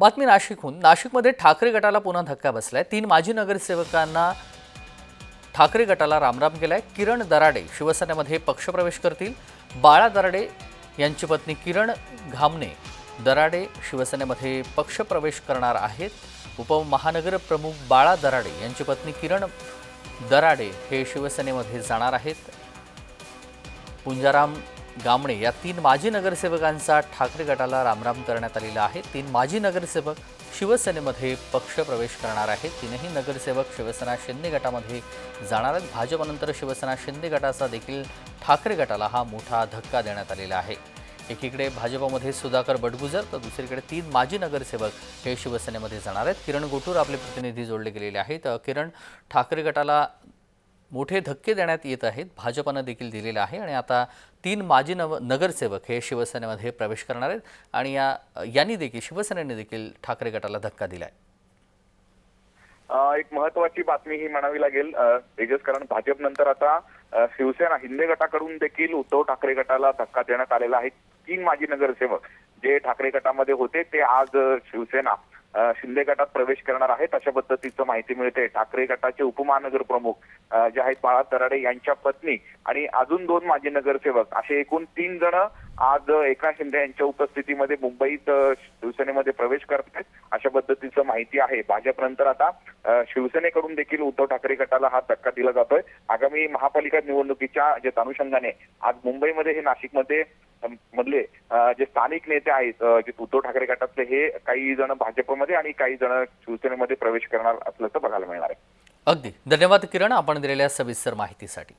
बातमी नाशिकहून. नाशिकमध्ये ठाकरे गटाला पुन्हा धक्का बसलाय. तीन माजी नगरसेवकांना ठाकरे गटाला रामराम केलाय. किरण दराडे शिवसेनेमध्ये पक्षप्रवेश करतील. बाळा दराडे यांची पत्नी किरण घामने दराडे शिवसेनेमध्ये पक्षप्रवेश करणार आहेत. उपमहानगर प्रमुख बाळा दराडे यांची पत्नी किरण दराडे हे शिवसेनेमध्ये जाणार आहेत. पुंजाराम गामणे या तीन माजी नगरसेवकांचा ठाकरे गटाला रामराम करण्यात आलेला आहे. तीन माजी नगरसेवक शिवसेनेमध्ये पक्षप्रवेश करणार आहेत. तीनही नगरसेवक शिवसेना शिंदे गटामध्ये जाणार आहेत. भाजपनंतर शिवसेना शिंदे गटाचा देखील ठाकरे गटाला हा मोठा धक्का देण्यात आलेला आहे. एकीकडे भाजपमध्ये सुधाकर बडगुजर तर दुसरीकडे तीन माजी नगरसेवक हे शिवसेनेमध्ये जाणार आहेत. किरण गोटूर आपले प्रतिनिधी जोडले गेलेले आहेत. किरण ठाकरे गटाला मोठे धक्के देण्यात येत आहेत. भाजपनं देखील दिलेलं आहे आणि आता तीन माजी नव नगरसेवक हे शिवसेनेमध्ये प्रवेश करणार आहेत आणि या यांनी देखील शिवसेनेने देखील ठाकरे गटाला धक्का दिला आहे एक महत्वाची बातमी ही म्हणावी लागेल. तेजस कारण भाजप नंतर आता शिवसेना हिंदे गटाकडून देखील उद्धव ठाकरे गटाला धक्का देण्यात आलेला आहे. तीन माजी नगरसेवक जे ठाकरे गटामध्ये होते ते आज शिवसेना शिंदे गटात प्रवेश करणार आहेत. अशा पद्धतीचं माहिती मिळते. ठाकरे गटाचे उपमहानगर प्रमुख जे आहेत बाळा तराडे यांच्या पत्नी आणि अजून दोन माजी नगरसेवक. असे एकूण तीन जण आज एकनाथ शिंदे यांच्या उपस्थितीमध्ये मुंबईत शिवसेनेमध्ये प्रवेश करत आहेत अशा पद्धतीचं माहिती आहे. भाजप नंतर आता शिवसेनेकडून देखील उद्धव ठाकरे गटाला हा धक्का दिला जातोय. आगामी महापालिका निवडणुकीच्या जे अनुषंगाने आज मुंबईमध्ये हे नाशिकमध्ये मधले जे स्थानिक नेते आहेत जे उद्धव ठाकरे गटातले हे काही जण भाजपमध्ये आणि काही जण शिवसेनेमध्ये प्रवेश करणार असल्याचं बघायला मिळणार आहे. अगदी. धन्यवाद किरण. आपण दिलेल्या सविस्तर माहितीसाठी.